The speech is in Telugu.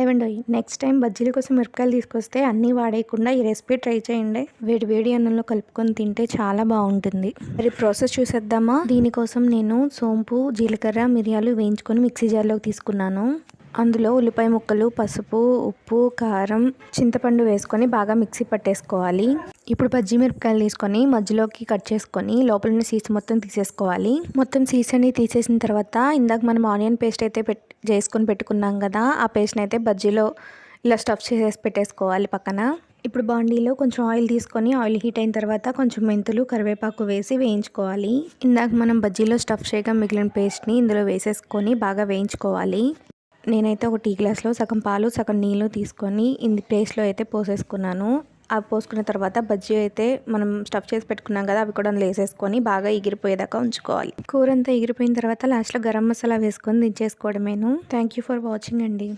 ఏమండి నెక్స్ట్ టైం బజ్జీల కోసం మిరపకాయలు తీసుకొస్తే అన్నీ వాడేయకుండా ఈ రెసిపీ ట్రై చేయండి. వేడి వేడి అన్నంలో కలుపుకొని తింటే చాలా బాగుంటుంది. మరి ప్రాసెస్ చూసేద్దామా? దీనికోసం నేను సోంపు జీలకర్ర మిరియాలు వేయించుకొని మిక్సీ జార్లోకి తీసుకున్నాను. అందులో ఉల్లిపాయ ముక్కలు పసుపు ఉప్పు కారం చింతపండు వేసుకొని బాగా మిక్సీ పట్టేసుకోవాలి. ఇప్పుడు పజ్జి మిరపకాయలు తీసుకొని మధ్యలోకి కట్ చేసుకొని లోపల ఉన్న సీస్ మొత్తం తీసేసుకోవాలి. మొత్తం సీస్ అన్ని తీసేసిన తర్వాత ఇందాక మనం ఆనియన్ పేస్ట్ అయితే పెట్ చేసుకొని పెట్టుకున్నాం కదా ఆ పేస్ట్ని అయితే బజ్జీలో ఇలా స్టఫ్ చేసేసి పెట్టేసుకోవాలి పక్కన. ఇప్పుడు బాండీలో కొంచెం ఆయిల్ తీసుకొని ఆయిల్ హీట్ అయిన తర్వాత కొంచెం మెంతులు కరివేపాకు వేసి వేయించుకోవాలి. ఇందాక మనం బజ్జీలో స్టఫ్ చేయగా మిగిలిన పేస్ట్ని ఇందులో వేసేసుకొని బాగా వేయించుకోవాలి. నేనైతే ఒక టీ గ్లాస్లో సగం పాలు సగం నీళ్ళు తీసుకొని ఇంది ప్లేస్లో అయితే పోసేసుకున్నాను. అవి పోసుకున్న తర్వాత బజ్జీ అయితే మనం స్టఫ్ చేసి పెట్టుకున్నాం కదా అవి కూడా లేసేసుకొని బాగా ఎగిరిపోయేదాకా ఉంచుకోవాలి. కూర అంతా ఎగిరిపోయిన తర్వాత లాస్ట్లో గరం మసాలా వేసుకొని దించేసుకోవడమేను. థ్యాంక్ యూ ఫర్ వాచింగ్ అండి.